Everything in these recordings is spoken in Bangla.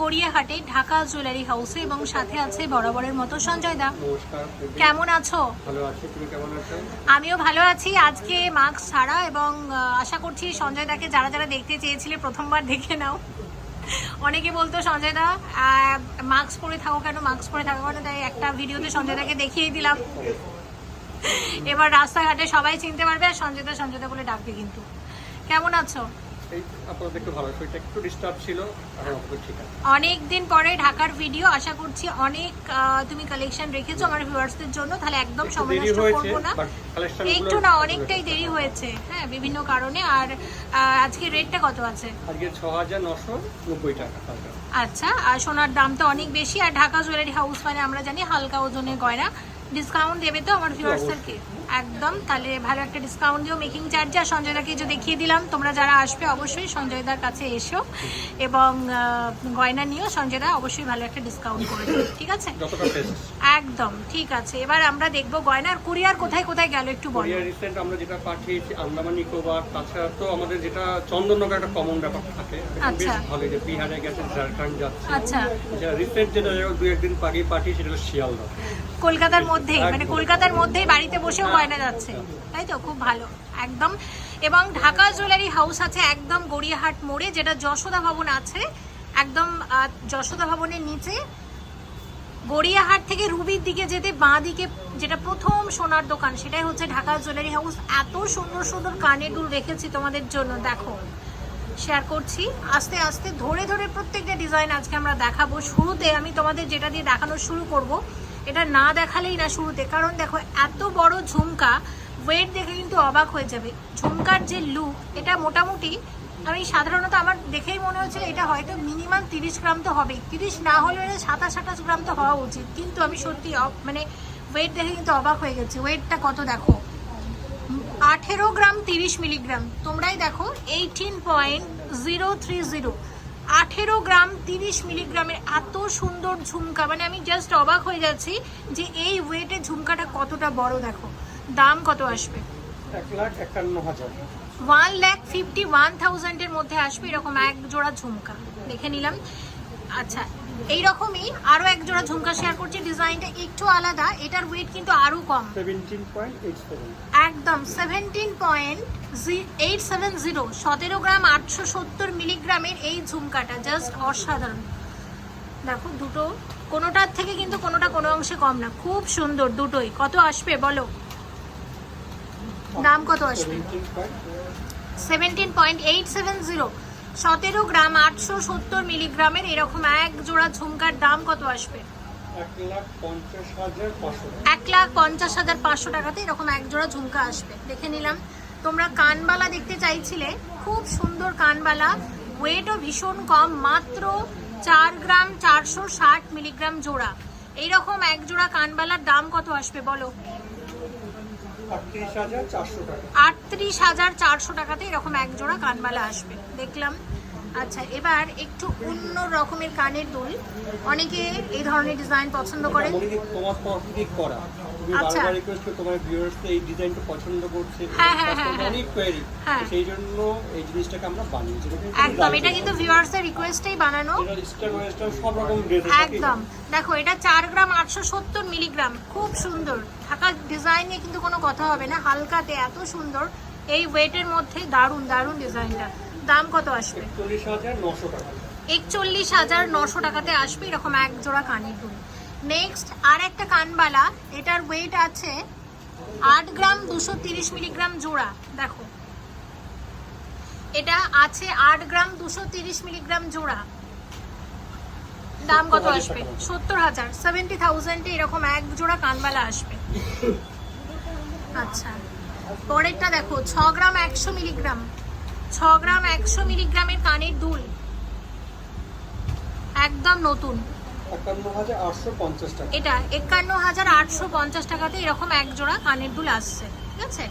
গড়িয়াহাটে ঢাকা জুয়েলারি হাউসে এবং সাথে আছে বরাবরের মতো সঞ্জয় দা। কেমন আছো? আমিও ভালো আছি। আজকে মাস্ক ছাড়া এবং আশা করছি সঞ্জয় দাকে যারা যারা দেখতে চেয়েছিলে প্রথমবার দেখে নাও। অনেকে বলতো সঞ্জয় দা মাস্ক পরে থাকো কেন? মাস্ক পরে থাকো কেন? তাই একটা ভিডিওতে সঞ্জয় দাকে দেখিয়ে দিলাম। এবার রাস্তাঘাটে সবাই চিনতে পারবে আর সঞ্জয় দা সঞ্জয় দা বলে ডাকবে কিন্তু। কেমন আছো? এই আপাতত একটু ভালো শরীরটা একটু ডিস্টার্ব ছিল ঠিক আছে। অনেক দিন পরে ঢাকার ভিডিও আশা করছি অনেক তুমি কালেকশন রেখেছো আমার ভিউয়ার্সদের জন্য তাহলে একদম সময় নষ্ট করব না। একটু না অনেকটাই দেরি হয়েছে হ্যাঁ বিভিন্ন কারণে আর আজকে রেটটা কত আছে? আজকে টাকা আচ্ছা আর সোনার দাম তো অনেক বেশি আর ঢাকা জুয়েলারি হাউস মানে আমরা জানি হালকা ওজনের গয়না। ডিসকাউন্ট দেবে তো আমার ভিউয়ার্সদেরকে একদম তাহলে ভালো একটা ডিসকাউন্ট দিও। মেকিং চার্জ আর সঞ্জয়দাকে যে দেখিয়ে দিলাম তোমরা যারা আসবে অবশ্যই সঞ্জয়দার কাছে এসো এবং গয়না নিও। সঞ্জয়দা অবশ্যই ভালো একটা ডিসকাউন্ট করে দেবে ঠিক আছে? একদম ঠিক আছে। এবার আমরা দেখব গয়নার কুরিয়ার কোথায় কোথায় গেল একটু বলো। রিসেন্ট আমরা যেটা পাঠিয়েছি আন্দামান নিকোবর তাছাড়া তো আমাদের যেটা চন্দননগর একটা কমন ব্যাপার থাকে। আচ্ছা। ভালো যে বিহারে গেছে ঝাড়খণ্ড যাচ্ছে আচ্ছা। রিসেন্ট যেটা দু একদিন আগে পাঠিয়েছি সেটা শিয়ালদা। কলকাতার মধ্যেই মানে কলকাতার মধ্যেই বাড়িতে বসেও গয়না যাচ্ছে। তাই তো? খুব ভালো। একদম। এবং ঢাকা জুয়েলারি হাউস আছে একদম গড়িয়াহাট মোড়ে যেটা যশোদা ভবন আছে। একদম যশোদা ভবনের নিচে। গড়িয়াহাট থেকে রুবির দিকে যেতে বাঁ দিকে যেটা প্রথম সোনার দোকান সেটাই হচ্ছে ঢাকা জুয়েলারি হাউস। এত সুন্দর সুন্দর কানের দুল রেখেছি তোমাদের জন্য দেখো। শেয়ার করছি। আস্তে আস্তে ধরে ধরে প্রত্যেকটা ডিজাইন আজকে আমরা দেখাবো। শুরুতে আমি তোমাদের যেটা দিয়ে দেখানো শুরু করব এটা না দেখালেই না শুরুতে। কারণ দেখো, এত বড় ঝুমকা ওয়েট দেখে কিন্তু অবাক হয়ে যাবে। ঝুমকার যে লুক এটা মোটামুটি, আমি সাধারণত আমার দেখেই মনে হচ্ছে এটা হয়তো মিনিমাম তিরিশ গ্রাম তো হবে তিরিশ না হলে এটা সাতাশ, আঠাশ গ্রাম তো হওয়া উচিত। কিন্তু আমি সত্যি মানে ওয়েট দেখে কিন্তু অবাক হয়ে গেছি। ওয়েটটা কত দেখো? আঠেরো গ্রাম তিরিশ মিলিগ্রাম। তোমরাই দেখো eighteen point zero three zero আঠেরো গ্রাম তিরিশ মিলিগ্রামের এত সুন্দর ঝুমকা মানে আমি জাস্ট অবাক হয়ে যাচ্ছি যে এই ওয়েটে ঝুমকাটা কতটা বড় দেখো। দাম কত আসবে? ওয়ান ল্যাক ফিফটি ওয়ান থাউজেন্ডের মধ্যে আসবে এরকম এক জোড়া ঝুমকা। দেখে নিলাম। আচ্ছা এই রকমই আরও এক জোড়া ঝুমকা শেয়ার করছি ডিজাইনটা একটু আলাদা এটার ওয়েট কিন্তু আরও কম। 17.87 একদম 17.870 17 গ্রাম 870 মিলিগ্রামের এই ঝুমকাটা জাস্ট অসাধারণ। দেখো দুটো কোনোটার থেকে কিন্তু কোনোটা কোনো অংশে কম না খুব সুন্দর দুটোই। কত আসবে বলো? দাম কত আসবে? 17.870 সতেরো গ্রাম আটশো সত্তর মিলিগ্রামের এরকম এক জোড়া ঝুমকার দাম কত আসবে? এক লাখ পঞ্চাশ হাজার পাঁচশো টাকাতে এরকম এক জোড়া ঝুমকা আসবে। দেখে নিলাম। তোমরা কানবালা দেখতে চাইছিলে। খুব সুন্দর কানবালা। ওয়েটও ভীষণ কম। মাত্র চার গ্রাম চারশো ষাট মিলিগ্রাম জোড়া। এইরকম এক জোড়া কানবালার দাম কত আসবে বলো? আটত্রিশ হাজার চারশো টাকাতে এরকম এক জোড়া কানবালা আসবে। দেখলাম। আচ্ছা এবার একটু অন্য রকমের কানের দুল অনেকে এই ধরনের ডিজাইন পছন্দ করে? তুমি আচ্ছা। বারবার রিকোয়েস্ট করে তোমার ভিউয়ার্স এই ডিজাইনটা পছন্দ করছে হ্যাঁ, হ্যাঁ, হ্যাঁ। অনেক কোয়েরি। সেই জন্য এই জিনিসটাকে আমরা বানিয়েছি। একদম এটা কিন্তু ভিউয়ার্সের রিকোয়েস্টেই বানানো। সব রকম ড্রেস একদম। দেখো এটা গ্রাম আটশো সত্তর মিলিগ্রাম খুব সুন্দর। ঢাকা ডিজাইন নিয়ে কিন্তু কোনো কথা হবে না। হালকাতে এত সুন্দর। এই ওয়েটের মধ্যে দারুণ দারুণ ডিজাইনটা দাম কত আসবে? একচল্লিশ হাজার নশো টাকা। একচল্লিশ হাজার নশো টাকাতে আসবে এরকম এক জোড়া কানের দুল। নেক্সট আর একটা কানবালা, এটার ওয়েট আছে আট গ্রাম দুশো তিরিশ মিলিগ্রাম জোড়া, দেখো। এটা আছে আট গ্রাম দুশো তিরিশ মিলিগ্রাম জোড়া। দাম কত আসবে? সত্তর হাজার সেভেন্টি থাউজেন্ডে এরকম এক জোড়া কানবালা আসবে। আচ্ছা পরেরটা দেখো, ছ গ্রাম একশো মিলিগ্রাম, ছ গ্রাম একশো মিলিগ্রামের কানের দুল। একদম নতুন। এটা একান্ন হাজার আটশো পঞ্চাশ টাকাতে এরকম এক জোড়া কানের দুল আসছে ঠিক আছে?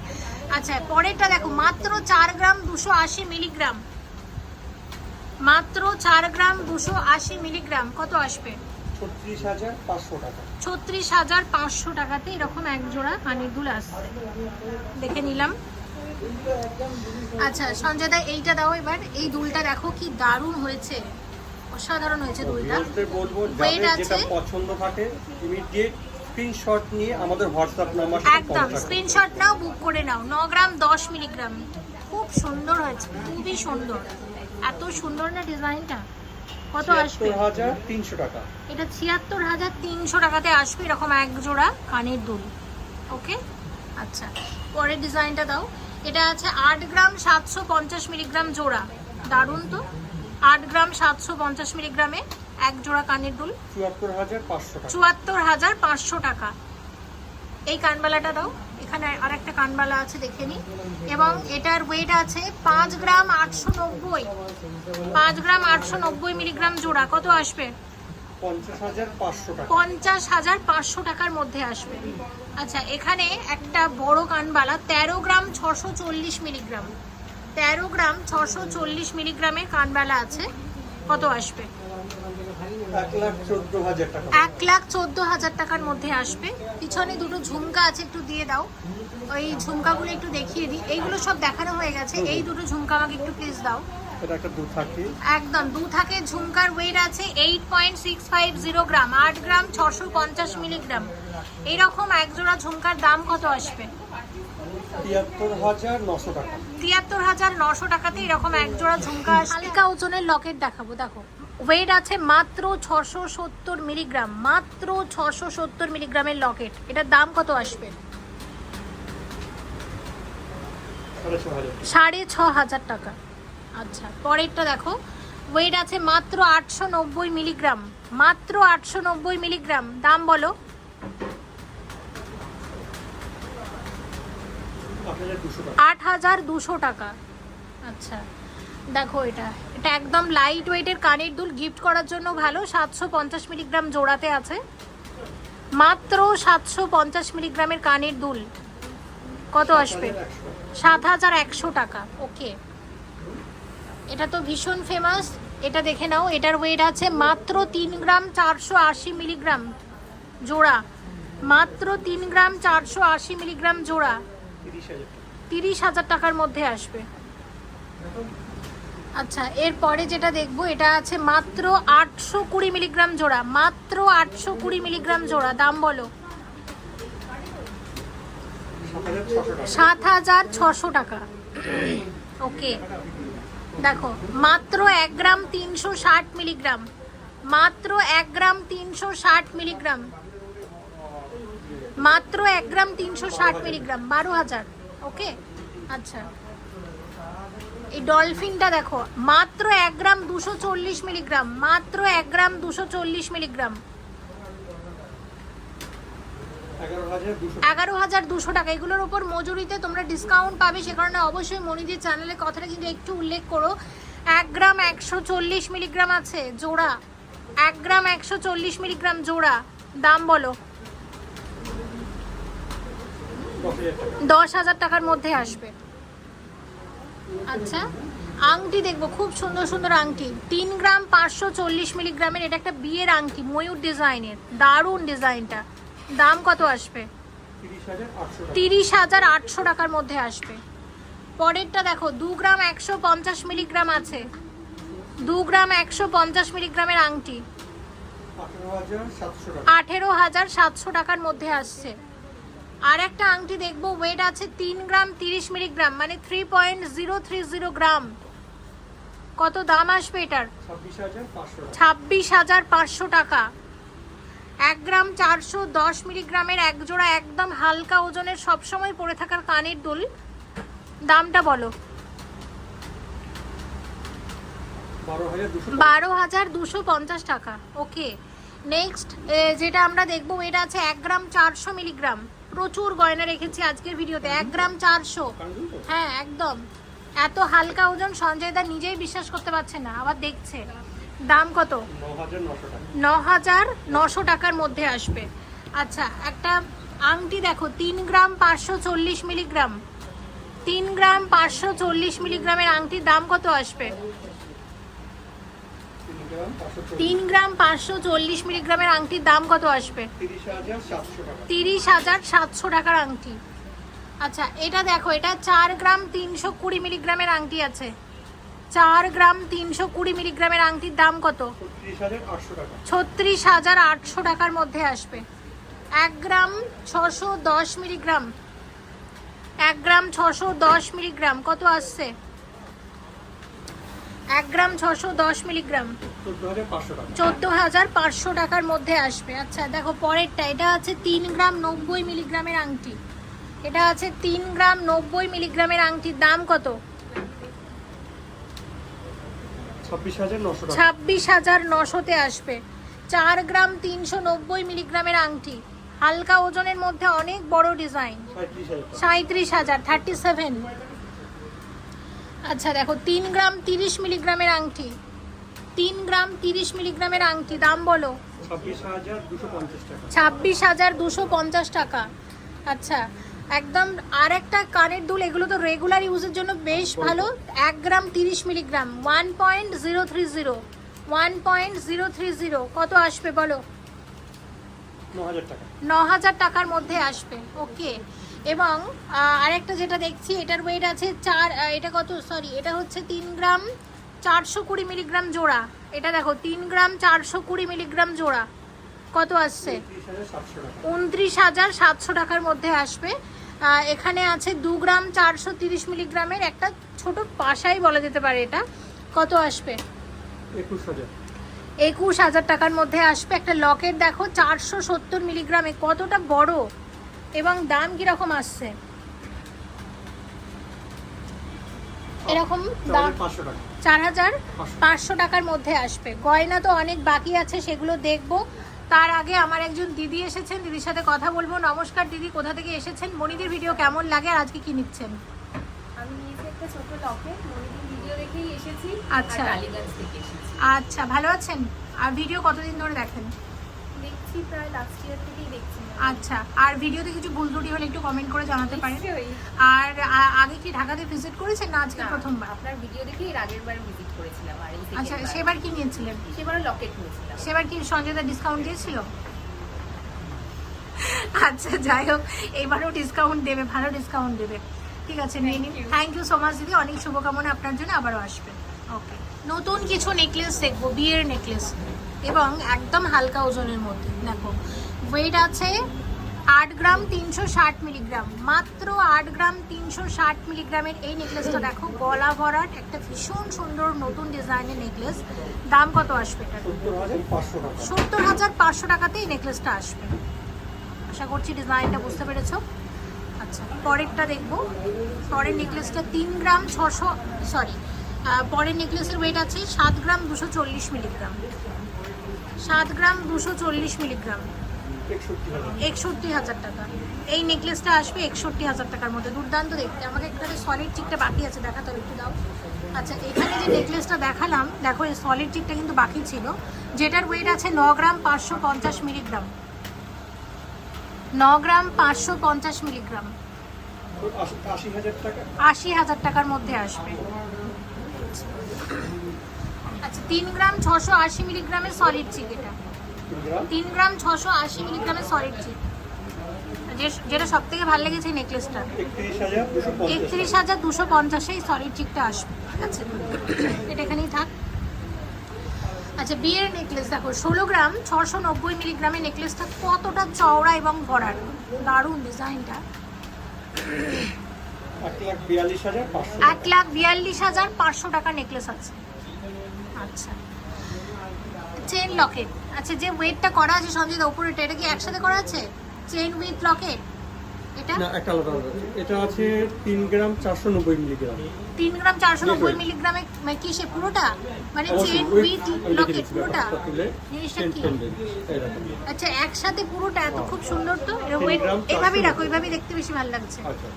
আচ্ছা পরেরটা দেখো মাত্র চার গ্রাম দুশো আশি মিলিগ্রাম। মাত্র চার গ্রাম দুশো আশি মিলিগ্রাম কত আসবে? ছত্রিশ হাজার পাঁচশো টাকাতে এরকম এক জোড়া কানের দুল আসছে। দেখে নিলাম। আচ্ছা সঞ্জয় দা এইটা দাও এবার। এই দুলটা দেখো কি দারুণ হয়েছে। অসাধারণ হয়েছে ভিউয়ার্সদের বলব আছে? যেটা পছন্দ থাকে ইমিডিয়েট স্ক্রিনশট নিয়ে আমাদের হোয়াটসঅ্যাপ নাম্বার একদম স্ক্রিনশট নাও বুক করে নাও। ন গ্রাম দশ মিলিগ্রাম। খুব সুন্দর হয়েছে খুবই সুন্দর। এত সুন্দর না ডিজাইনটা? কত আসবে? ছিয়াত্তর হাজার তিনশো টাকা। এটা ছিয়াত্তর হাজার তিনশো টাকাতে আসবে এরকম এক জোড়া কানের দুল। ওকে? আচ্ছা পরের ডিজাইনটা দাও। এটা আছে আট গ্রাম সাতশো পঞ্চাশ মিলিগ্রাম জোড়া। দারুণ তো? আট গ্রাম সাতশো পঞ্চাশ মিলিগ্রামে এক জোড়া কানের দুল। চুয়াত্তর হাজার পাঁচশো টাকা। এই কানবালাটা দাও। এখানে আর একটা কানবালা আছে দেখে নি। এবং এটার ওয়েট আছে পাঁচ গ্রাম আটশো নব্বই। পাঁচ গ্রাম আটশো নব্বই মিলিগ্রাম জোড়া। কত আসবে? পঞ্চাশ হাজার পাঁচশো টাকার মধ্যে আসবে। আচ্ছা এখানে একটা বড় কানবালা তেরো গ্রাম ছশো চল্লিশ মিলিগ্রাম। তেরো গ্রাম ছশো চল্লিশ মিলিগ্রামের কানবালা আছে। কত আসবে? এক লাখ চোদ্দ হাজার টাকার মধ্যে আসবে। পিছনে দুটো ঝুমকা আছে একটু দিয়ে দাও। ওই ঝুমকাগুলো একটু দেখিয়ে দিই। এইগুলো সব দেখানো হয়ে গেছে। এই দুটো ঝুমকা আমাকে একটু প্লিজ দাও। একদম দু থাকে ঝুমকার ওয়েট আছে eight point six five zero gram আট গ্রাম ছশো পঞ্চাশ মিলিগ্রাম। এইরকম এক জোড়া ঝুমকার দাম কত আসবে? তিয়াত্তর হাজার নশো টাকাতে এরকম এক জোড়া ঝুমকা। হালকা ওজনের লকেট দেখাবো দেখো। ওয়েট আছে মাত্র ছশো সত্তর মিলিগ্রাম মাত্র ছশো সত্তর মিলিগ্রামের লকেট। এটার দাম কত আসবে? সাড়ে ছ হাজার টাকা। আচ্ছা পরেরটা দেখো। ওয়েট আছে মাত্র আটশো নব্বই মিলিগ্রাম মাত্র আটশো নব্বই মিলিগ্রাম। দাম বলো। আট হাজার দুশো টাকা। আচ্ছা দেখো এটা। এটা একদম লাইট ওয়েটের কানের দুল গিফট করার জন্য ভালো। সাতশো পঞ্চাশ মিলিগ্রাম জোড়াতে আছে। মাত্র সাতশো পঞ্চাশ মিলিগ্রামের কানের দুল। কত আসবে? সাত হাজার একশো টাকা। ওকে। এটা তো ভীষণ ফেমাস এটা দেখে নাও। এটার ওয়েট আছে মাত্র তিন গ্রাম চারশো আশি মিলিগ্রাম জোড়া। মাত্র তিন গ্রাম চারশো আশি মিলিগ্রাম জোড়া। তিরিশ হাজার টাকার মধ্যে আসবে। আচ্ছা এরপরে যেটা দেখব, এটা আছে মাত্র আটশো কুড়ি মিলিগ্রাম জোড়া। মাত্র আটশো কুড়ি মিলিগ্রাম জোড়া, দাম বলো। সাত হাজার ছশো টাকা। ওকে, দেখো, মাত্র এক গ্রাম তিনশো ষাট মিলিগ্রাম। মাত্র এক গ্রাম তিনশো ষাট মিলিগ্রাম। মাত্র এক গ্রাম তিনশো ষাট মিলিগ্রাম বারো হাজার ওকে আচ্ছা। এই ডলফিনটা দেখো মাত্র এক গ্রাম দুশো চল্লিশ মিলিগ্রাম মাত্র এক গ্রাম দুশো চল্লিশ মিলিগ্রাম। এগারো হাজার দুশো। টাকা। এগুলোর ওপর মজুরিতে তোমরা ডিসকাউন্ট পাবে সে কারণে অবশ্যই মনিদির চ্যানেলের কথাটা কিন্তু একটু উল্লেখ করো। এক গ্রাম একশো চল্লিশ মিলিগ্রাম আছে জোড়া। এক গ্রাম একশো চল্লিশ মিলিগ্রাম জোড়া। দাম বলো। দশ হাজার টাকার মধ্যে আসবে। আচ্ছা আংটি দেখব, খুব সুন্দর সুন্দর আংটি। তিন গ্রাম পাঁচশো চল্লিশ মিলিগ্রামের, এটা একটা বিয়ের আংটি, ময়ূর ডিজাইনের, দারুণ ডিজাইনটা। দাম কত আসবে? তিরিশ হাজার আটশো টাকার মধ্যে আসবে। পরেরটা দেখো, দু গ্রাম একশো পঞ্চাশ মিলিগ্রাম আছে। দু গ্রাম একশো পঞ্চাশ মিলিগ্রামের আংটি। আঠেরো হাজার সাতশো টাকার মধ্যে আসছে। আর একটা আংটি দেখব ওয়েট আছে তিন গ্রাম তিরিশ মিলিগ্রাম মানে three point zero three zero gram. কত দাম আসবে এটার? ছাব্বিশ হাজার পাঁচশো টাকা। এক গ্রাম চারশো দশ মিলিগ্রামের এক জোড়া একদম হালকা ওজনের, সবসময় পরে থাকার কানের দুল। দামটা বলো। বারো হাজার দুশো পঞ্চাশ টাকা। ওকে নেক্সট যেটা আমরা দেখব এটা আছে এক গ্রাম চারশো মিলিগ্রাম। প্রচুর গয়না রেখেছি আজকের ভিডিওতে। এক গ্রাম চারশো। হ্যাঁ একদম। এত হালকা ওজন সঞ্জয় দা নিজেই বিশ্বাস করতে পারছে না, আবার দেখছে। দাম কত? ন হাজার নশো টাকার মধ্যে আসবে। আচ্ছা একটা আংটি দেখো, তিন গ্রাম পাঁচশো চল্লিশ মিলিগ্রাম। তিন গ্রাম পাঁচশো চল্লিশ মিলিগ্রামের আংটির দাম কত আসবে? তিন গ্রাম পাঁচশো চল্লিশ মিলিগ্রামের আংটির দাম কত আসবে? তিরিশ হাজার সাতশো টাকার আংটি। আচ্ছা এটা দেখো, এটা চার গ্রাম তিনশো কুড়ি মিলিগ্রামের আংটি আছে। চার গ্রাম তিনশো কুড়ি মিলিগ্রামের আংটির দাম কত? ছত্রিশ হাজার আটশো টাকার মধ্যে আসবে। এক গ্রাম ছশো দশ মিলিগ্রাম। এক গ্রাম ছশো দশ মিলিগ্রাম, কত আসছে? এক গ্রাম ছশো দশ মিলিগ্রাম। চোদ্দ হাজার পাঁচশো টাকার মধ্যে আসবে। আচ্ছা দেখো পরেরটা এটা আছে তিন গ্রাম নব্বই মিলিগ্রামের আংটি। এটা আছে তিন গ্রাম নব্বই মিলিগ্রামের আংটির দাম কত? ছাব্বিশ হাজার নশোতে আসবে। চার গ্রাম তিনশো নব্বই মিলিগ্রামের আংটি। হালকা ওজনের মধ্যে অনেক বড় ডিজাইন। সাঁত্রিশ হাজার থার্টি সেভেন। আচ্ছা দেখো তিন গ্রাম তিরিশ মিলিগ্রামের আংটি। তিন গ্রাম তিরিশ মিলিগ্রামের আংটি দাম বলো। ছাব্বিশ হাজার দুশো পঞ্চাশ টাকা। আচ্ছা একদম আর একটা কানের দুল এগুলো তো রেগুলার ইউজের জন্য বেশ ভালো। এক গ্রাম তিরিশ milligram one point zero three zero one point zero three zero কত আসবে বলো? ন হাজার টাকার মধ্যে আসবে ওকে এবং আরেকটা যেটা দেখছি এটার ওয়েট আছে চার এটা কত? সরি এটা হচ্ছে তিন গ্রাম চারশো কুড়ি মিলিগ্রাম জোড়া। এটা দেখো তিন গ্রাম চারশো কুড়ি মিলিগ্রাম জোড়া। কত আসছে? উনত্রিশ হাজার সাতশো টাকার মধ্যে আসবে। এখানে আছে দু গ্রাম চারশো তিরিশ মিলিগ্রামের একটা ছোট পাশাই বলা যেতে পারে এটা। কত আসবে? একুশ হাজার টাকার মধ্যে আসবে। একটা লকেট দেখো চারশো সত্তর মিলিগ্রামে। কতটা বড়? এবং দাম কীরকম আসছে? এরকম দাম চার হাজার পাঁচশো। টাকার মধ্যে আসবে। গয়না তো অনেক বাকি আছে সেগুলো দেখব। তার আগে আমার একজন দিদি এসেছেন দিদির সাথে কথা বলব। নমস্কার দিদি কোথা থেকে এসেছেন? মনিদের ভিডিও কেমন লাগে আর আজকে কি নিচ্ছেন? আমি নিয়েছি একটা ছোট লকেট মনিদিন ভিডিও দেখেই এসেছি। আচ্ছা। আচ্ছা ভালো আছেন? আর ভিডিও কতদিন ধরে দেখেন? দেখছি প্রায় লাস্ট ইয়ার থেকেই দেখছি। আচ্ছা আর ভিডিওতে কিছু ভুল ত্রুটি হলে একটু কমেন্ট করে জানাতে পারেন। আর আগে কি ঢাকাতে ভিজিট করেছেন না আজকে প্রথমবার? আপনার ভিডিও দেখেই এর আগের বার ভিজিট করেছিলাম আর এই আচ্ছা সেবার কি নিয়েছিলেন? সেবারও লকেট নিয়েছিলাম। সেবার কি সঞ্জয়দা ডিসকাউন্ট দিয়েছিল? আচ্ছা যাই হোক এবারও ডিসকাউন্ট দেবে ভালো ডিসকাউন্ট দেবে। ঠিক আছে নিয়ে নিন থ্যাংক ইউ সো মাচ দিদি। অনেক শুভকামনা আপনার জন্য আবারও আসবেন ওকে নতুন কিছু নেকলেস দেখব বিয়ের নেকলেস এবং একদম হালকা ওজনের মধ্যে। দেখো ওয়েট আছে আট গ্রাম তিনশো ষাট মিলিগ্রাম। মাত্র আট গ্রাম তিনশো ষাট মিলিগ্রামের এই নেকলেসটা দেখো, গলা ভরাট, একটা ভীষণ সুন্দর নতুন ডিজাইনের নেকলেস দাম কত আসবে এটা সত্তর হাজার পাঁচশো টাকাতে এই নেকলেসটা আসবে। আশা করছি ডিজাইনটা বুঝতে পেরেছ। আচ্ছা পরেরটা দেখব। পরের নেকলেসটা তিন গ্রাম ছশো সরি পরের নেকলেসের ওয়েট আছে সাত গ্রাম দুশো চল্লিশ মিলিগ্রাম। সাত গ্রাম দুশো চল্লিশ মিলিগ্রাম। একষট্টি হাজার টাকা। এই নেকলেসটা আসবে একষট্টি হাজার টাকার মধ্যে। দুর্দান্ত দেখতে। আমাকে এখানে সলিড চিকটা বাকি আছে। দেখাতে হবে একটু দাও। আচ্ছা এখানে যে নেকলেসটা দেখালাম দেখো এই সলিড চিকটা কিন্তু বাকি ছিল। যেটার ওয়েট আছে ন গ্রাম পাঁচশো পঞ্চাশ মিলিগ্রাম। ন গ্রাম পাঁচশো পঞ্চাশ মিলিগ্রাম। আশি হাজার টাকার মধ্যে আসবে। আচ্ছা তিন গ্রাম ছশো আশি মিলিগ্রামের সলিড চিক এটা। তিন গ্রাম? ছশো আশি মিলিগ্রামের সলিড চিক যেটা সব থেকে ভালো লেগেছে নেকলেসটা একত্রিশ হাজার দুশো পঞ্চাশ। একত্রিশ হাজার দুশো পঞ্চাশে এই সলিড চিকটা আসবে ঠিক আছে? এটা এখানেই থাক। আচ্ছা বিয়ের নেকলেস দেখো ষোলো গ্রাম ছশো নব্বই মিলিগ্রামের নেকলেসটা কতটা চওড়া এবং ভরাট? দারুণ ডিজাইনটা। এক লাখ বিয়াল্লিশ হাজার পাঁচশো এক লাখ বিয়াল্লিশ হাজার পাঁচশো টাকা নেকলেস আছে। আচ্ছা। চেন লকেট আচ্ছা যে ওয়েটটা করা আছে সঞ্জয় উপরেটা এটা কি একসাথে করা আছে? চেন উইথ লকেট এটা? না একটা আলাদা আলাদা। এটা আছে তিন গ্রাম চারশো নব্বই মিলিগ্রাম। তিন গ্রাম চারশো নব্বই Yes, মিলিগ্রামে মানে কি সে পুরোটা? মানে চেন উইথ লকেট পুরোটা? জিনিসটা কি? আচ্ছা একসাথে পুরোটা এত খুব সুন্দর তো? ওয়েট এভাবেই 490 রাখো এভাবেই দেখতে বেশি ভালো লাগছে। আচ্ছা।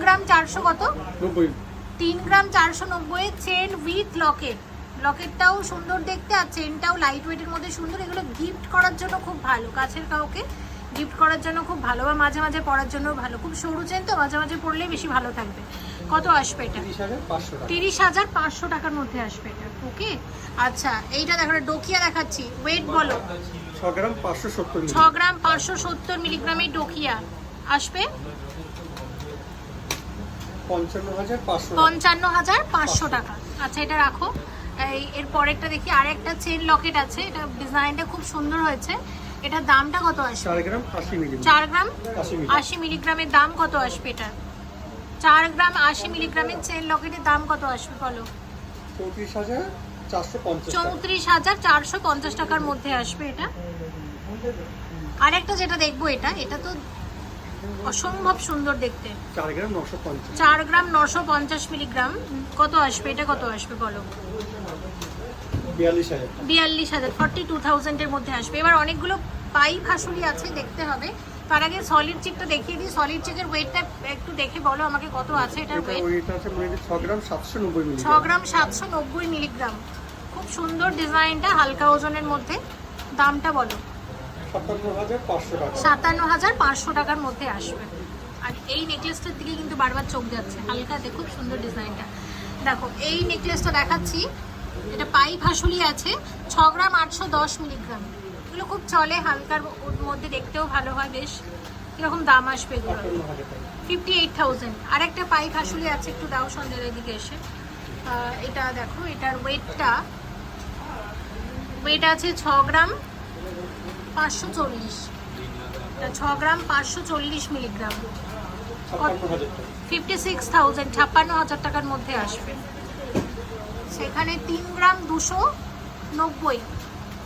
গ্রাম চারশো কত? নব্বই। তিন গ্রাম চারশো নব্বই চেন উইথ লকেট লকেটটাও সুন্দর দেখতে আর চেনটাও লাইট ওয়েটের মধ্যে সুন্দর। এগুলো গিফট করার জন্য খুব ভালো কাছের কাউকে গিফট করার জন্য খুব ভালো বা মাঝে মাঝে পরার জন্য ভালো। খুব সরু চেন তো মাঝে মাঝে পরলেই বেশি ভালো থাকবে। কত আসবে এটা? তিরিশ হাজার পাঁচশো টাকার মধ্যে আসবে এটা ওকে আচ্ছা এইটা দেখো ডোকিয়া দেখাচ্ছি। ওয়েট বলো। ছ গ্রাম পাঁচশো সত্তর মিলিগ্রামের ডোকিয়া। আসবে? পঞ্চান্ন হাজার পাঁচশো টাকা। আচ্ছা এটা রাখো। এর পরেরটা দেখি আর একটা চেন লকেট আছে এটা ডিজাইনটা খুব সুন্দর হয়েছে। এটার দামটা কত আসবে? চার গ্রাম আশি মিলি চার গ্রাম আশি মিলি। আশি মিলিগ্রামের দাম কত আসবে এটা? চার গ্রাম আশি মিলিগ্রামের চেন লকেটের দাম কত আসবে বলো? চৌত্রিশ হাজার চৌত্রিশ হাজার চারশো পঞ্চাশ টাকার মধ্যে আসবে এটা। আরেকটা যেটা দেখব এটা এটা তো অসম্ভব সুন্দর দেখতে। চার গ্রাম নশো পঞ্চাশ মিলিগ্রাম কত আসবে? এটা কত আসবে বলো? বিয়াল্লিশ হাজার ফর্টি টু থাউজেন্ডের মধ্যে আসবে। এবার অনেকগুলো পাইপ হাসুলি আছে দেখতে হবে। তার আগে সলিড চিকটা দেখিয়ে দিই। সলিড চিকের ওয়েটটা একটু দেখে বলো আমাকে কত আছে এটার ওয়েট আছে গ্রাম সাতশো নব্বই মিলি গ্রাম মিলিগ্রাম খুব সুন্দর ডিজাইনটা হালকা ওজনের মধ্যে। দামটা বলো। সাতান্ন হাজার পাঁচশো টাকা। সাতান্ন হাজার পাঁচশো টাকার মধ্যে আসবে। আর এই নেকলেসটার দিকে কিন্তু বারবার চোখ যাচ্ছে। হালকাতে খুব সুন্দর ডিজাইনটা। দেখো এই নেকলেসটা দেখাচ্ছি। এটা পাইপ হাসুলি আছে ছ গ্রাম আটশো দশ মিলিগ্রাম। এগুলো খুব চলে হালকার ওর মধ্যে দেখতেও ভালো হয় বেশ। এরকম দাম আসবে এগুলো? ফিফটি এইট থাউজেন্ড আর একটা পাইপ হাসুলি আছে একটু দাও সন্ধ্যের দিকে এসে। এটা দেখো এটার ওয়েটটা। ওয়েট আছে ছ গ্রাম পাঁচশো চল্লিশ। ছ গ্রাম পাঁচশো চল্লিশ মিলিগ্রাম। ফিফটি সিক্স থাউজেন্ড ছাপ্পান্ন হাজার টাকার মধ্যে আসবে। সেখানে তিন গ্রাম দুশো নব্বই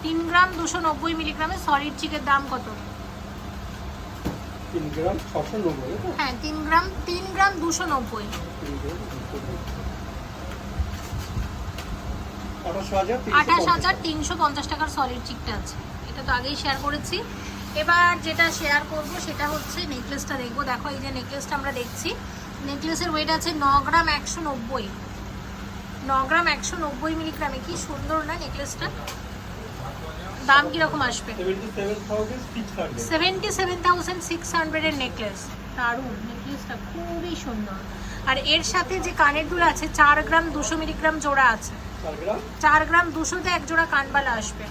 তিন গ্রাম দুশো নব্বই মিলিগ্রামের সলিড চিকের দাম কত? হ্যাঁ তিন গ্রাম তিন গ্রাম দুশো নব্বই। আঠাশ হাজার তিনশো পঞ্চাশ টাকার সলিড চিকটা আছে। এটা তো আগেই শেয়ার করেছি। এবার যেটা শেয়ার করব সেটা হচ্ছে নেকলেসটা দেখব। দেখো এই যে নেকলেসটা আমরা দেখছি নেকলেসের ওয়েট আছে ন গ্রাম একশো নব্বই। ন গ্রাম একশো নব্বই মিলিগ্রামে, কি সুন্দর না নেকলেসটা? দাম কীরকম আসবে? সেভেন্টি সেভেন থাউজেন্ড সিক্স হান্ড্রেডের নেকলেস। দারুণ, নেকলেসটা খুবই সুন্দর। আর এর সাথে যে কানের দুল আছে, চার গ্রাম দুশো মিলিগ্রাম জোড়া আছে। চার গ্রাম দুশোতে এক জোড়া কানবালা আসবে।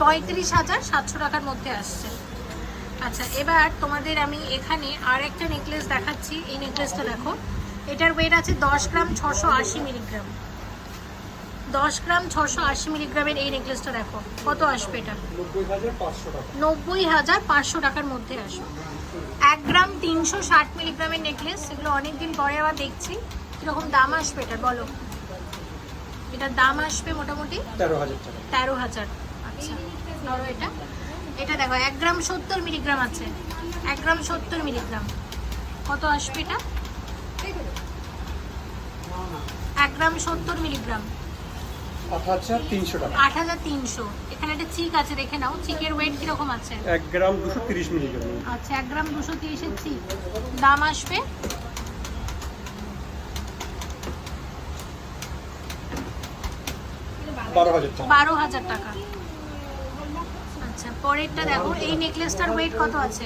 পঁয়ত্রিশ হাজার সাতশো টাকার মধ্যে আসছে। আচ্ছা এবার তোমাদের আমি এখানে আর একটা নেকলেস দেখাচ্ছি। এই নেকলেসটা দেখো। এটার ওয়েট আছে দশ গ্রাম ছশো আশি মিলিগ্রাম। দশ গ্রাম ছশো আশি মিলিগ্রামের এই নেকলেসটা দেখো কত আসবে এটা? নব্বই হাজার পাঁচশো টাকার মধ্যে আসবে। এক গ্রাম তিনশো ষাট মিলিগ্রামের নেকলেস এগুলো অনেকদিন পরে আবার দেখছি। কীরকম দাম আসবে এটা বলো? এটার দাম আসবে মোটামুটি? তেরো হাজার তেরো হাজার। আচ্ছা ধরো এটা। এটা দেখো এক গ্রাম সত্তর মিলিগ্রাম আছে। এক গ্রাম সত্তর মিলিগ্রাম। কত আসবে এটা? এক গ্রাম সত্তর মিলিগ্রাম। আট হাজার তিনশো টাকা। আট হাজার তিনশো। এখানে একটা চিক আছে দেখে নাও। চিকের ওয়েট কীরকম আছে? এক গ্রাম দুশো তিরিশ মিলিগ্রাম। আচ্ছা এক গ্রাম দুশো তিরিশের চিক। দাম আসবে? বারো হাজার টাকা। আচ্ছা পরেরটা দেখো। এই নেকলেসটার ওয়েট কত আছে?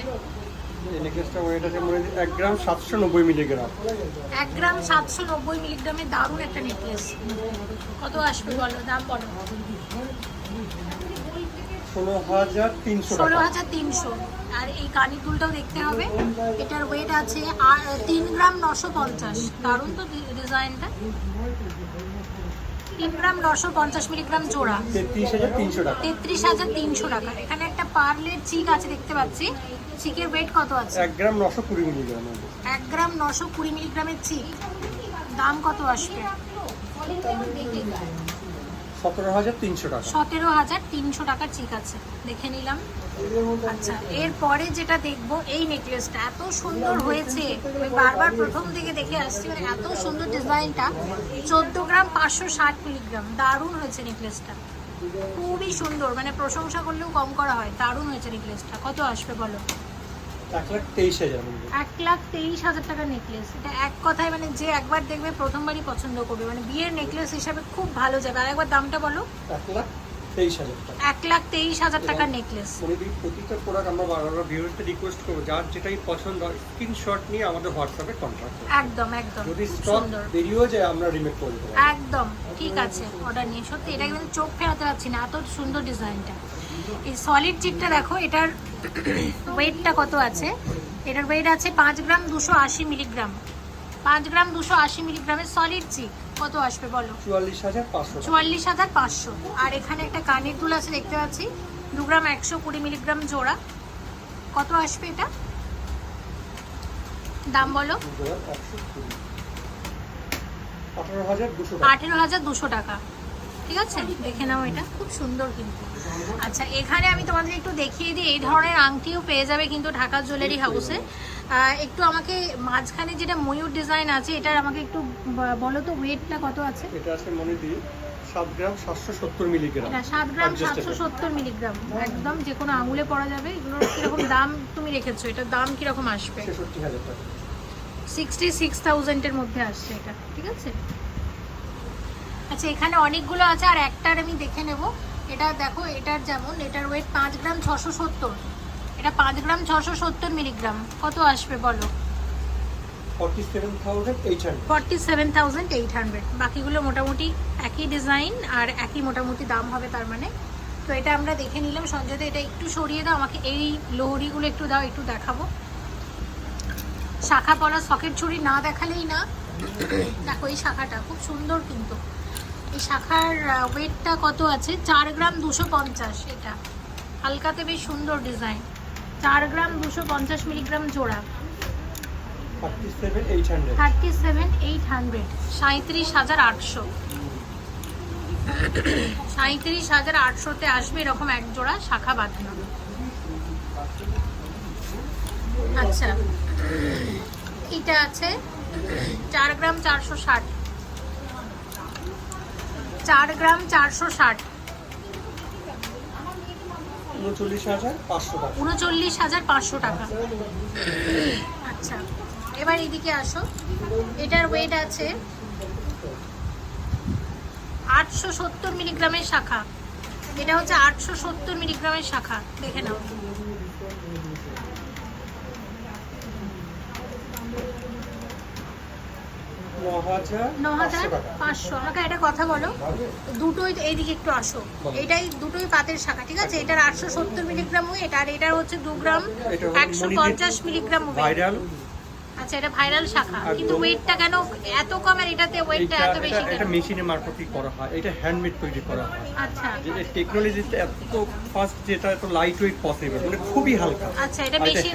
নেকলেসটা ওয়েট আছে মনে হয় এক গ্রাম সাতশো নব্বই মিলিগ্রাম এক গ্রাম সাতশো নব্বই মিলিগ্রামের দারুণ একটা নেকলেস কত আসবে বলো দাম বলো? ষোলো হাজার তিনশো ষোলো হাজার তিনশো। আর এই কানের দুলটাও দেখতে হবে। এটার ওয়েট আছে আ- তিন গ্রাম নশো পঞ্চাশ। দারুণ তো ডিজাইনটা। তিন গ্রাম নশো পঞ্চাশ মিলিগ্রাম জোড়া। তেত্রিশ হাজার তিনশো টাকা। তেত্রিশ হাজার তিনশো টাকা। এখানে একটা পার্লের চিক আছে দেখতে পাচ্ছি। চিকের ওয়েট কত আছে? এক গ্রাম নশো কুড়ি মিলিগ্রাম এক গ্রাম নশো কুড়ি মিলিগ্রামের চিক দাম কত আসবে? সতেরো হাজার তিনশো টাকা। সতেরো হাজার তিনশো টাকার চিক আছে দেখে নিলাম। আচ্ছা এরপরে যেটা দেখব এই নেকলেসটা এত সুন্দর হয়েছে। আমি বারবার প্রথম থেকে দেখে আসছি মানে এত সুন্দর ডিজাইনটা। চোদ্দ গ্রাম পাঁচশো ষাট মিলিগ্রাম দারুণ হয়েছে নেকলেসটা খুবই সুন্দর মানে প্রশংসা করলেও কম করা হয় দারুণ হয়েছে নেকলেসটা কত আসবে বলো? এক লাখ তেইশ হাজার টাকার নেকলেস এটা এক কথায় মানে যে একবার দেখবে প্রথমবারই পছন্দ করবে। মানে বিয়ের নেকলেস হিসাবে খুব ভালো যাবে। আর একবার দামটা বলো। এক লাখ এক লাখ তেইশ হাজার টাকার নেকলেস প্রতিটা প্রোডাক্ট আমরা বারবার ভিউয়ারকে রিকোয়েস্ট করব। যার যেটাই পছন্দ হয় স্ক্রিনশট নিয়ে আমাদের হোয়াটসঅ্যাপে কন্ট্যাক্ট একদম একদম। যদি স্টক বেরিয়েও যায় আমরা রিমেক করে দেবো। একদম ঠিক আছে অর্ডার নিয়ে। সত্যি এটা কিন্তু চোখ ফেরাতে পারছি না। এত সুন্দর ডিজাইনটা এই সলিড চিকটা দেখো এটার ওয়েটটা কত আছে? এটার ওয়েট আছে পাঁচ গ্রাম দুশো আশি মিলিগ্রাম পাঁচ গ্রাম দুশো আশি মিলিগ্রামের সলিড চিক কত আসবে বলো? চুয়াল্লিশ হাজার পাঁচশো আর এখানে একটা কানের দুল আছে দেখতে পাচ্ছি। দু গ্রাম একশো কুড়ি মিলিগ্রাম জোড়া। কত আসবে এটা? দাম বলো। আঠারো হাজার দুশো টাকা। ঠিক আছে? দেখে নাও এটা। খুব সুন্দর কিন্তু। আচ্ছা এখানে আমি তোমাদের একটু দেখিয়ে দিই। এই ধরনের আংটিও পেয়ে যাবে কিন্তু ঢাকা জুয়েলারি হাউসে। একটু আমাকে মাঝখানে যেটা ময়ূর ডিজাইন আছে এটার আমাকে একটু বলো তো ওয়েটটা কত আছে? এটা আছে মনে দিই সাত গ্রাম সাতশো সত্তর মিলিগ্রাম এটা সাত গ্রাম Adjustable. সাতশো সত্তর মিলিগ্রাম একদম যে কোনো আঙুলে পড়া যাবে। এগুলোর কীরকম দাম তুমি রেখেছো? এটার দাম কীরকম আসবে? ছেষট্টি হাজার টাকা। সিক্সটি সিক্স থাউজেন্ডের মধ্যে আসছে এটা। ঠিক আছে? আচ্ছা এখানে অনেকগুলো আছে আর একটার আমি দেখে নেব। এটা দেখো এটার যেমন এটার ওয়েট পাঁচ গ্রাম ছশো সত্তর। এটা পাঁচ গ্রাম ছশো সত্তর মিলিগ্রাম। কত আসবে বলো? বাকিগুলো মোটামুটি একই ডিজাইন আর একই মোটামুটি দাম হবে তার মানে। তো এটা আমরা দেখে নিলাম। সঞ্জয়দা এটা একটু সরিয়ে দাও আমাকে এই লোহরিগুলো একটু দাও একটু দেখাবো। শাখা পলা সকেট ছুরি না দেখালেই না। দেখো এই শাখাটা খুব সুন্দর কিন্তু। এই শাখার ওয়েটটা কত আছে? চার গ্রাম দুশো পঞ্চাশ এটা। হালকাতে বেশ সুন্দর ডিজাইন চার গ্রাম দুশো পঞ্চাশ মিলিগ্রাম জোড়া। Thirty seven eight hundred. সাঁত্রিশ হাজার আটশো। সাঁত্রিশ হাজার আটশোতে আসবে এরকম এক জোড়া শাখা বাঁধানো। আচ্ছা। এটা আছে চার গ্রাম চারশো ষাট। চার গ্রাম চারশো ষাট। উনচল্লিশ হাজার পাঁচশো টাকা। আচ্ছা এবার এদিকে আসো। এটার ওয়েট আছে আটশো সত্তর মিলিগ্রামের শাখা। এটা হচ্ছে আটশো সত্তর মিলিগ্রামের শাখা। দেখে নাও ন হাজার ন হাজার পাঁচশো আমাকে একটা কথা বলো। দুটোই এইদিকে একটু আসো। এটাই দুটোই পাতের শাখা ঠিক আছে? এটার আটশো সত্তর মিলিগ্রাম ওয়েট আর এটার হচ্ছে দু গ্রাম একশো পঞ্চাশ মিলিগ্রাম ভাইরাল। আচ্ছা এটা ভাইরাল শাখা। কিন্তু ওয়েটটা কেন এত কম আর এটাতে ওয়েটটা এত বেশি কেন? এটা মেশিনে মারফতই করা হয়। এটা হ্যান্ডমেড তৈরি করা হয়। আচ্ছা। যে টেকনোলজিতে এত ফার্স্ট যেটা এত লাইট ওয়েট পসিবল মানে খুবই হালকা। আচ্ছা এটা মেশিন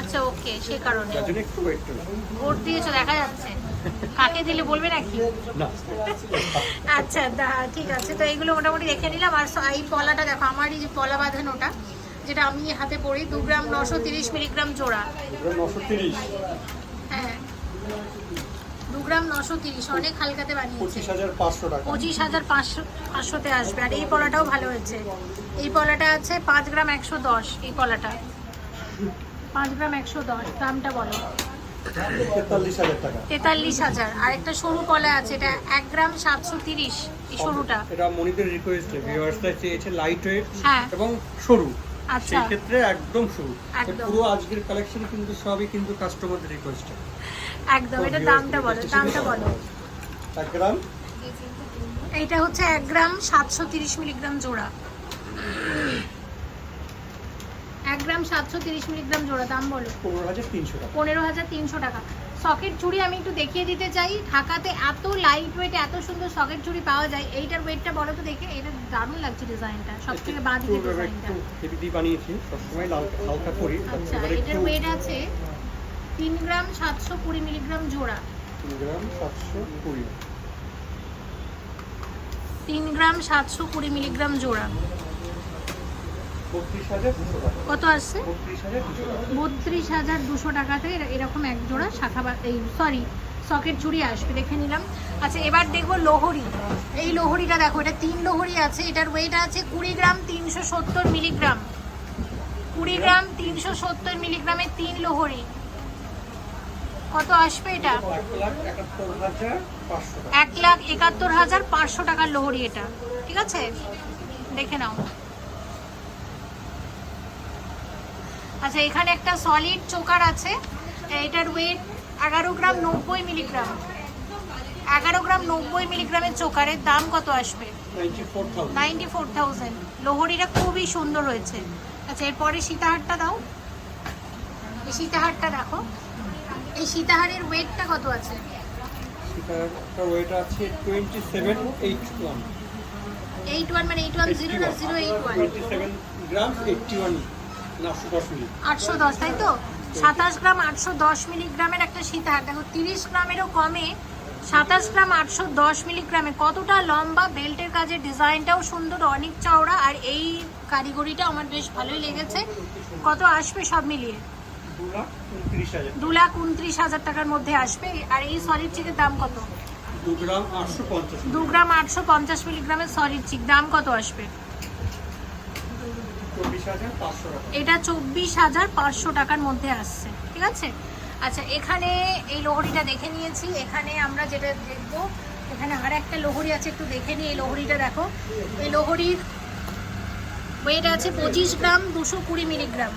আচ্ছা ওকে কারণে। যার জন্য একটু ওয়েট ভোট দিয়েছ দেখা যাচ্ছে। কাকে দিলে বলবে নাকি? আচ্ছা দা- ঠিক আছে তো এইগুলো মোটামুটি দেখে নিলাম। আর এই পলাটা দেখো আমার এই যে পলা বাঁধানোটা যেটা আমি হাতে পড়ি দু গ্রাম নশো তিরিশ মিলিগ্রাম জোড়া। হ্যাঁ। দু গ্রাম নশো তিরিশ অনেক হালকাতে বানিয়েছে। পঁচিশ হাজার পাঁচশো পঁচিশ হাজার পাঁচশো পাঁচশোতে আসবে। আর এই পলাটাও ভালো হয়েছে। এই পলাটা আছে পাঁচ গ্রাম একশো দশ এই পলাটা। পাঁচ গ্রাম একশো দশ দামটা বলো। তেতাল্লিশ হাজার। আর একটা সরু পলা আছে এটা এক গ্রাম সাতশো তিরিশ এই সরুটা। এটা মনিদের রিকোয়েস্টে ভিউয়ার্সরা চেয়েছে লাইট ওয়েট হ্যাঁ। এবং সরু। আচ্ছা। ক্ষেত্রে একদম সরু। পুরো আজকের কালেকশন কিন্তু সবই কিন্তু কাস্টমারদের রিকোয়েস্টে একদম এটা দামটা বলো দামটা বলো। এক গ্রাম? এইটা হচ্ছে এক গ্রাম সাতশো তিরিশ মিলিগ্রাম জোড়া। এক গ্রাম সাতশো তিরিশ মিলিগ্রাম জোড়া দাম বলো। পনেরো হাজার তিনশো টাকা। পনেরো হাজার তিনশো টাকা। সকেট চুড়ি আমি একটু দেখিয়ে দিতে চাই। ঢাকাতে এত লাইট ওয়েট এত সুন্দর সকেট চুড়ি পাওয়া যায়। এইটার ওয়েটটা বলো তো দেখে। এটা দারুণ লাগছে ডিজাইনটা সব থেকে বাঁ দিকে ডিজাইনটা হেভি দিয়ে বানিয়েছি। সবসময় হালকা করি আচ্ছা এটার ওয়েট আছে তিন গ্রাম সাতশো কুড়ি মিলিগ্রাম জোড়া। তিন গ্রাম সাতশো কুড়ি। তিন গ্রাম সাতশো কুড়ি মিলিগ্রাম জোড়া বত্রিশ হাজার দুশো টাকা কত আসছে? বত্রিশ হাজার দুশো টাকাতে এরকম এক জোড়া শাখা এই সরি সকেট চুড়ি আসবে দেখে নিলাম। আচ্ছা এবার দেখব লোহরি। এই লোহরিটা দেখো এটা তিন লোহরি আছে এটার ওয়েট আছে কুড়ি গ্রাম তিনশো সত্তর মিলিগ্রাম কুড়ি গ্রাম তিনশো সত্তর মিলিগ্রামের তিন লোহরি। কত আসবে এটা? এক লাখ একাত্তর হাজার পাঁচশো টাকার লোহরি এটা। ঠিক আছে? দেখে নাও। আচ্ছা এখানে একটা সলিড চোকার আছে। এটার ওয়েট এগারো গ্রাম নব্বই মিলিগ্রাম এগারো গ্রাম নব্বই মিলিগ্রামের চোকারের দাম কত আসবে? নাইনটি ফোর থাউজেন্ড লোহরিটা খুবই সুন্দর হয়েছে। আচ্ছা এরপরে সীতাহারটা দাও। এই সীতাহারটা দেখো এই সীতাহারের ওয়েটটা কত আছে? সেটার ওয়েট আছে twenty seven eight one eight one মানে এইট ওয়ান জিরো না zero eight one twenty seven gram eighty one আটশো দশ তাই তো? সাতাশ গ্রাম আটশো দশ মিলিগ্রামের একটা সীতাহার। দেখো তিরিশ গ্রামেরও কমে সাতাশ গ্রাম আটশো দশ মিলিগ্রামে। কতটা লম্বা বেল্টের কাজের ডিজাইনটাও সুন্দর অনেক চওড়া আর এই কারিগরিটা আমার বেশ ভালোই লেগেছে। কত আসবে সব মিলিয়ে? দু লাখ উনত্রিশ হাজার। টাকার মধ্যে আসবে। আর এই সলিড চিকের দাম কত? দু গ্রাম আটশো পঞ্চাশ মিলিগ্রামের সলিড চিক দাম কত আসবে চব্বিশ হাজার পাঁচশো টাকা এটা চব্বিশ হাজার পাঁচশো টাকার মধ্যে আসছে, ঠিক আছে? আচ্ছা এখানে এই লোহরিটা দেখে নিয়েছি। এখানে আমরা যেটা দেখব, এখানে আর একটা লোহরি আছে, একটু দেখে নিই এই লোহরিটা দেখো। এই লোহরির ওয়েট আছে পঁচিশ গ্রাম দুশো কুড়ি মিলিগ্রাম।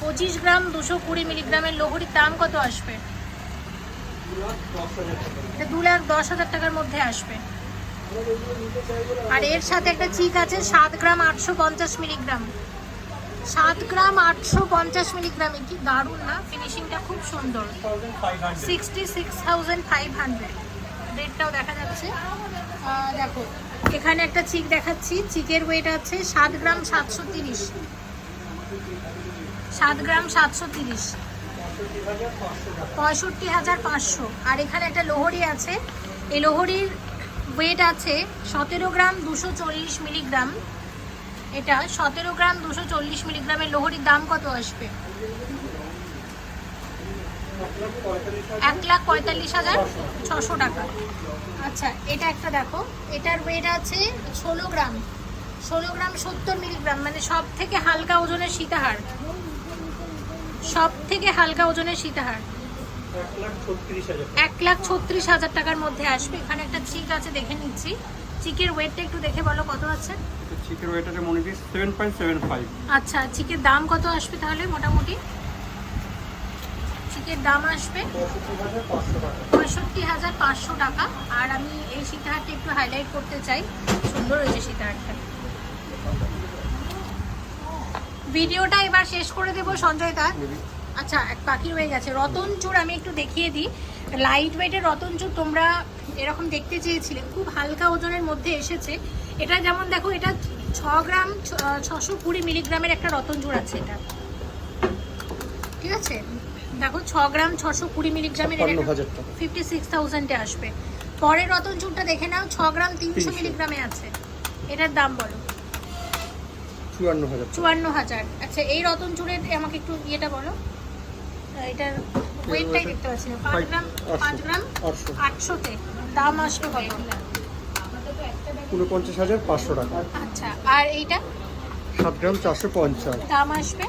পঁচিশ গ্রাম দুশো কুড়ি মিলিগ্রামের লোহরির দাম কত আসবে? এটা দু লাখ দশ হাজার টাকার মধ্যে আসবে। আর এর সাথে একটা চিক আছে, সাত গ্রাম আটশো পঞ্চাশ মিলিগ্রাম। সাত গ্রাম আটশো পঞ্চাশ মিলিগ্রামে কি দারুণ না? ফিনিশিংটা খুব সুন্দর। Sixty six thousand five hundred রেটটাও দেখা যাচ্ছে। দেখো, এখানে একটা চিক দেখাচ্ছি। চিকের ওয়েট আছে সাত গ্রাম সাতশো তিরিশ। সাত গ্রাম সাতশো তিরিশ। পঁয়ষট্টি হাজার পাঁচশো। আর এখানে একটা লোহরি আছে। এই লোহরির ওয়েট আছে সতেরো গ্রাম দুশো চল্লিশ মিলিগ্রাম। এটা সতেরো গ্রাম দুশো চল্লিশ মিলিগ্রামের লোহরির দাম কত আসবে? এক লাখ পঁয়তাল্লিশ হাজার ছশো টাকা। আচ্ছা এটা একটা দেখো। এটার ওয়েট আছে ষোলো গ্রাম। ষোলো গ্রাম সত্তর মিলিগ্রাম মানে সব থেকে হালকা ওজনের সীতাহার। সব থেকে হালকা ওজনের সীতাহার। এক লাখ ছত্রিশ হাজার টাকার মধ্যে আসবে। এখানে একটা চিক আছে দেখে নিচ্ছি। চিকের ওয়েটটা একটু দেখে বলো কত আছে? চিকেন ওয়েট মনে this seven point seven five আচ্ছা চিকের দাম কত আসবে তাহলে মোটামুটি? চিকের দাম আসবে পঁয়ষট্টি হাজার পাঁচশো টাকা। পঁয়ষট্টি হাজার পাঁচশো টাকা আর আমি এই সীতাহারটা একটু হাইলাইট করতে চাই। সুন্দর হয়েছে সীতাহারটা। ভিডিওটা এবার শেষ করে দেবো সঞ্জয় দা। আচ্ছা এক পাখি রয়ে গেছে। রতন চূড় আমি একটু দেখিয়ে দিই। লাইট ওয়েটের রতন চূড় তোমরা এরকম দেখতে চেয়েছিলে। খুব হালকা ওজনের মধ্যে এসেছে। এটা যেমন দেখো এটা ছ গ্রাম ছশো কুড়ি মিলিগ্রামের একটা রতন চূড় আছে এটা। ঠিক আছে? দেখো ছ গ্রাম ছশো কুড়ি মিলিগ্রামের। ফিফটি সিক্স থাউজেন্ডে আসবে। পরের রতন চূড়টা দেখে নাও ছ গ্রাম তিনশো। মিলিগ্রামে আছে। এটার দাম বলো। চুয়ান্ন হাজার। আচ্ছা এই রতন চূড়ের আমাকে একটু ইয়েটা বলো। এটার ওয়েটটাই দেখতে পাচ্ছি না। পাঁচ গ্রাম পাঁচ গ্রাম আটশোতে দাম আসবে কত? উনপঞ্চাশ হাজার পাঁচশো টাকা। আচ্ছা আর এইটা? সাত গ্রাম চারশো পঞ্চাশ। দাম আসবে?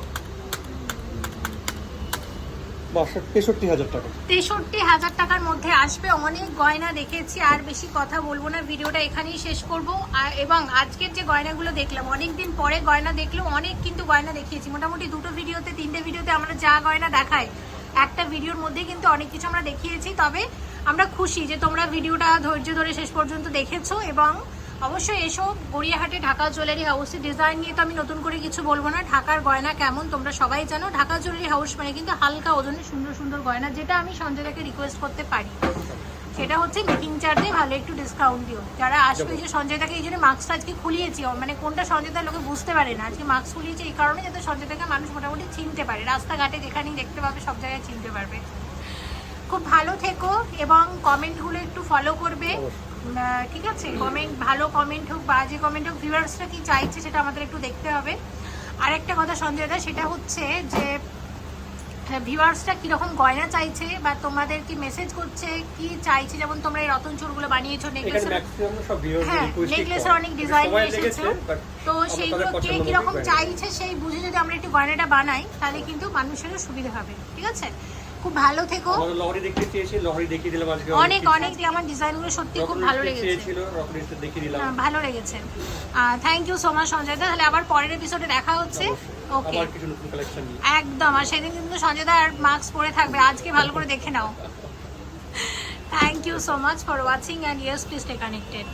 তেষট্টি হাজার টাকা। তেষট্টি হাজার টাকার মধ্যে আসবে। অনেক গয়না দেখেছি আর বেশি কথা বলব না। ভিডিওটা এখানেই শেষ করব। আর এবং আজকের যে গয়নাগুলো দেখলাম অনেক দিন পরে গয়না দেখলেও অনেক কিন্তু গয়না দেখিয়েছি। মোটামুটি দুটো ভিডিওতে তিনটে ভিডিওতে আমরা যা গয়না দেখাই একটা ভিডিওর মধ্যে কিন্তু অনেক কিছু আমরা দেখিয়েছি, তবে আমরা খুশি যে তোমরা ভিডিওটা ধৈর্য ধরে শেষ পর্যন্ত দেখেছ এবং অবশ্যই এসো গড়িয়াহাটে ঢাকা জুয়েলারি হাউসের ডিজাইন নিয়ে তো আমি নতুন করে কিছু বলব না, ঢাকার গয়না কেমন তোমরা সবাই জানো। ঢাকা জুয়েলারি হাউস মানে কিন্তু হালকা ওজনের সুন্দর সুন্দর গয়না, যেটা আমি সঞ্জয়দাকে রিকোয়েস্ট করতে পারি। সেটা হচ্ছে মেকিং চার্জে ভালো একটু ডিসকাউন্ট দিও। যারা আসবে যে সঞ্জয়দাকে এই জন্য মাস্কটা আজকে খুলিয়েছি মানে কোনটা সঞ্জয়দার লোকে বুঝতে পারে না। আজকে মাস্ক খুলিয়েছি এই কারণে যাতে সঞ্জয়দাকে মানুষ মোটামুটি চিনতে পারে। রাস্তাঘাটে যেখানেই দেখতে পাবে সব জায়গায় চিনতে পারবে। খুব ভালো থেকো এবং কমেন্টগুলো একটু ফলো করবে। ঠিক আছে? কমেন্ট ভালো কমেন্ট হোক বাজে কমেন্ট হোক ভিউয়ার্সরা কি চাইছে সেটা আমাদের একটু দেখতে হবে। আর একটা কথা সঞ্জয় দা সেটা হচ্ছে যে ভিউয়ার্সরা কীরকম গয়না চাইছে বা তোমাদের কি মেসেজ করছে কি চাইছে? যেমন তোমরা এই রতন চুরগুলো বানিয়েছো নেকলেস হ্যাঁ নেকলেসের অনেক ডিজাইন এসেছে। তো সেইগুলো কে কীরকম চাইছে সেই বুঝে যদি আমরা একটু গয়নাটা বানাই তাহলে কিন্তু মানুষেরও সুবিধা হবে। ঠিক আছে? খুব ভালো থেকো। লহরি দেখতে চেয়েছি লহরি দেখিয়ে দিলাম আজকে অনেক অনেক আমার ডিজাইনগুলো সত্যি খুব ভালো লেগেছে। চেয়েছিল রকরি দেখিয়ে দিলাম। হ্যাঁ, ভালো লেগেছে। Thank you so much Sanjay da. তাহলে আবার পরের এপিসোডে দেখা হচ্ছে। ওকে আবার কিছু নতুন কালেকশন নিয়ে। একদম আর সেদিন কিন্তু সঞ্জয়দা আর মাস্ক পরে থাকবে আজকে ভালো করে দেখে নাও। Thank you so much for watching and yes please stay connected